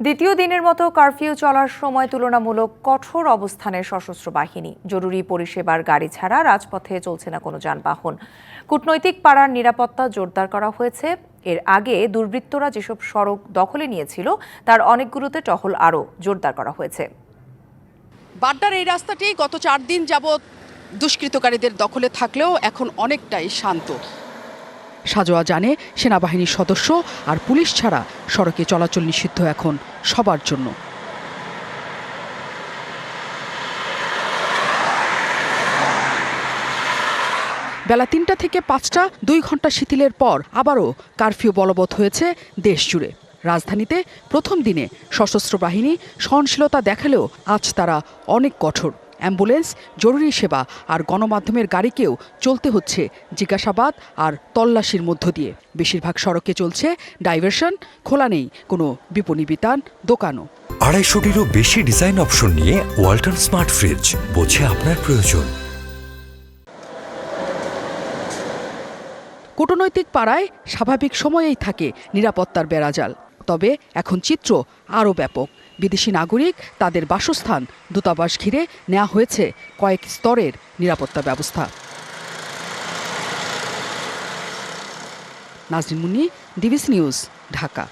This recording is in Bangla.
দ্বিতীয় দিনের মতো কারফিউ চলার সময় তুলনামূলক কঠোর অবস্থানে সশস্ত্র বাহিনী। জরুরি পরিষেবার গাড়ি ছাড়া রাজপথে চলছে না কোনো যানবাহন। কূটনৈতিক পাড়ার নিরাপত্তা জোরদার করা হয়েছে। এর আগে দুর্বৃত্তরা যেসব সড়ক দখলে নিয়েছিল, তার অনেকগুলোতে টহল আরও জোরদার করা হয়েছে। বাড্ডার এই রাস্তাটি গত চার দিন যাবৎ দুষ্কৃতকারীদের দখলে থাকলেও এখন অনেকটাই শান্ত। সাজোয়া জানে সেনাবাহিনীর সদস্য আর পুলিশ ছাড়া সড়কে চলাচল নিষিদ্ধ এখন সবার জন্য। বেলা তিনটা থেকে পাঁচটা, দুই ঘণ্টা শিথিলের পর আবারও কারফিউ বলবৎ হয়েছে দেশ জুড়ে। রাজধানীতে প্রথম দিনে সশস্ত্র বাহিনী সহনশীলতা দেখালেও আজ তারা অনেক কঠোর। অ্যাম্বুলেন্স জরুরি সেবা আর গণমাধ্যমের গাড়িকেও চলতে হচ্ছে জিজ্ঞাসাবাদ আর তল্লাশির মধ্য দিয়ে। বেশিরভাগ সড়কে চলছে ডাইভারশন খোলা নেই কোনো বিপণী বিতান দোকানও। আড়াইশোটিরও বেশি ডিজাইন অপশন নিয়ে ওয়াল্টন স্মার্ট ফ্রিজ বোঝে আপনার প্রয়োজন। কূটনৈতিক পাড়ায় স্বাভাবিক সময়েই থাকে নিরাপত্তার বেড়াজাল তবে এখন চিত্র আরও ব্যাপক। বিদেশি নাগরিক তাদের বাসস্থান দূতাবাস ঘিরে নেওয়া হয়েছে কয়েক স্তরের নিরাপত্তা ব্যবস্থা। Nazrin Munni, DBC news, Dhaka.